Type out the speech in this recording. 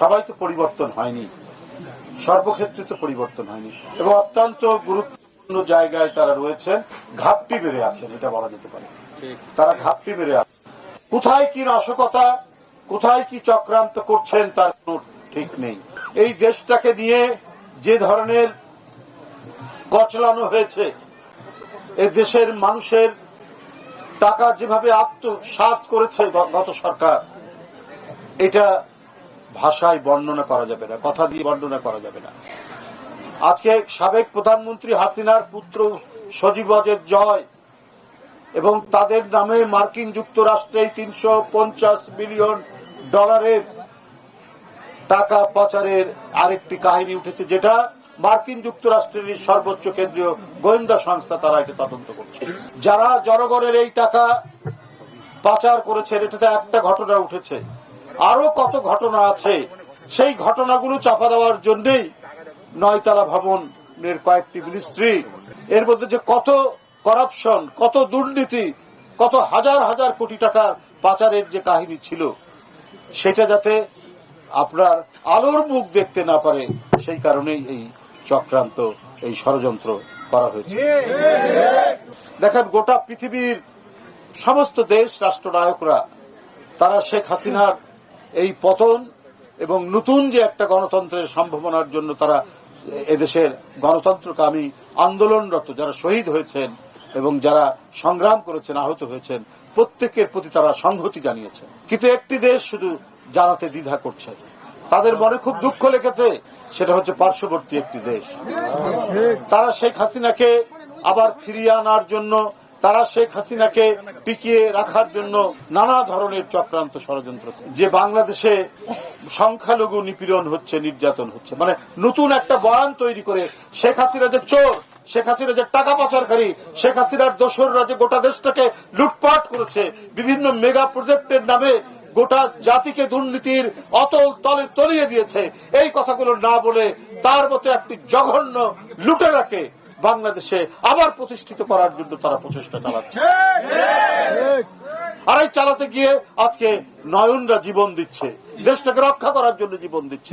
সবাই তো পরিবর্তন হয়নি। সর্বক্ষেত্রে তো পরিবর্তন হয়নি। এবং অত্যন্ত গুরুত্বপূর্ণ জায়গায় তারা রয়েছেন ঘাপটি বেড়ে আছেন, এটা বলা যেতে পারে। তারা ঘাপটি বেড়ে আছে কোথায় কি নাশকতা কোথায় কি চক্রান্ত করছেন তার কোনো ঠিক নেই। এই দেশটাকে নিয়ে যে ধরনের কচলানো হয়েছে, এ দেশের মানুষের টাকা যেভাবে আত্মসাত করেছে গত সরকার, এটা ভাষায় বর্ণনা করা যাবে না, কথা দিয়ে বর্ণনা করা যাবে না। আজকে সাবেক প্রধানমন্ত্রী হাসিনার পুত্র সজীব জয় এবং তাদের নামে মার্কিন যুক্তরাষ্ট্রে তিনশো পঞ্চাশ বিলিয়ন ডলারের টাকা পাচারের আরেকটি কাহিনী উঠেছে, যেটা মার্কিন যুক্তরাষ্ট্রের সর্বোচ্চ কেন্দ্রীয় গোয়েন্দা সংস্থা তারা এটা তদন্ত করছে। যারা জনগণের এই টাকা পাচার করেছে এটাতে একটা ঘটনা উঠেছে। আরও কত ঘটনা আছে? সেই ঘটনাগুলো চাপা দেওয়ার জন্যই নয়তলা ভবনের কয়েকটি মিনিস্ট্রি, এর মধ্যে যে কত করাপশন, কত দুর্নীতি, কত হাজার হাজার কোটি টাকা পাচারের যে কাহিনী ছিল, সেটা যাতে আপনার আলোর মুখ দেখতে না পারে, সেই কারণেই এই চক্রান্ত, এই ষড়যন্ত্র করা হয়েছে। দেখেন, গোটা পৃথিবীর সমস্ত দেশ রাষ্ট্রনায়করা, তারা শেখ হাসিনার এই পতন এবং নতুন যে একটা গণতন্ত্রের সম্ভাবনার জন্য তারা এদেশের গণতন্ত্রকামী আন্দোলনরত যারা শহীদ হয়েছেন এবং যারা সংগ্রাম করেছেন, আহত হয়েছেন, প্রত্যেকের প্রতি তারা সংহতি জানিয়েছেন কিন্তু একটি দেশ শুধু জানাতে দ্বিধা করছে। তাদের মনে খুব দুঃখ লেগেছে, সেটা হচ্ছে পার্শ্ববর্তী একটি দেশ। তারা শেখ হাসিনাকে আবার ফিরিয়ে আনার জন্য তারা শেখ হাসিনাকে টিকিয়ে রাখার জন্য নানা ধরনের চক্রান্ত ষড়যন্ত্র যে বাংলাদেশে সংখ্যালঘু নিপীড়ন হচ্ছে, নির্যাতন হচ্ছে মানে নতুন একটা বয়ান তৈরি করে শেখ হাসিনা যে চোর, শেখ হাসিনা যে টাকা পাচারকারী, শেখ হাসিনার দোসররা যে গোটা দেশটাকে লুটপাট করেছে, বিভিন্ন মেগা প্রজেক্টের নামে গোটা জাতিকে দুর্নীতির অতল তলে তলিয়ে দিয়েছে, এই কথাগুলো না বলে তার মতো একটি জঘন্য লুটেরাকে বাংলাদেশে আবার প্রতিষ্ঠিত করার জন্য তারা প্রচেষ্টা চালাচ্ছে। আর এই চালাতে গিয়ে আজকে নয়নরা জীবন দিচ্ছে। দেশটাকে রক্ষা করার জন্য জীবন দিচ্ছে।